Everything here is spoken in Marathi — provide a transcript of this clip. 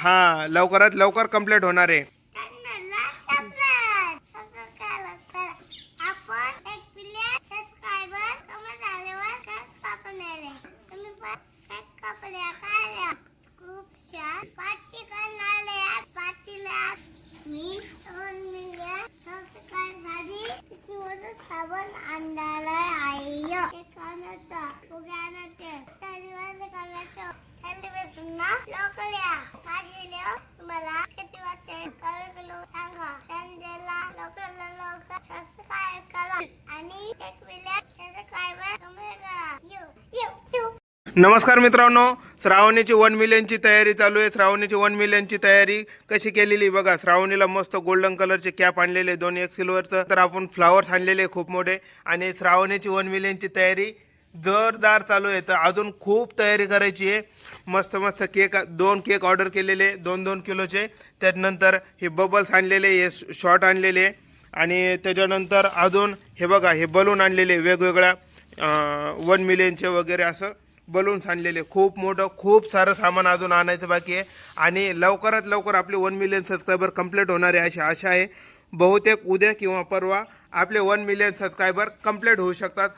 हा लवकरात लवकर कंप्लीट होणार आहे. तुम्हाला किती कमी सांगा. संडेला लवकर लवकर सबस्क्राईब करा. आणि एक मिलियन कमी करा. यू यू नमस्कार मित्रांनो श्रावणीची वन मिलियनची तयारी चालू आहे. श्रावणीची वन मिलियनची तयारी कशी केलेली बघा श्रावणीला मस्त गोल्डन कलरचे कॅप आणलेले दोन एक सिल्वरचं तर आपण फ्लावर्स आणलेले खूप मोठे. आणि श्रावणीची वन मिलियनची तयारी जोरदार चालू आहे. तर अजून खूप तयारी करायची आहे. मस्त मस्त केक दोन केक ऑर्डर केलेले दोन दोन किलोचे. त्यानंतर हे बबल्स आणलेले हे शॉर्ट आणलेले. आणि त्याच्यानंतर अजून हे बघा हे बलून आणलेले वेगवेगळ्या वन मिलियनचे वगैरे असं बलून्स आणलेले. खूप मोठं खूप सारं सामान अजून आणायचं बाकी आहे. आणि लवकरात लवकर आपले वन मिलियन सबस्क्रायबर कंप्लीट होणार आहे अशी आशा आहे. बहुतेक उद्या किंवा परवा आपले वन मिलियन सबस्क्रायबर कंप्लीट होऊ शकतात.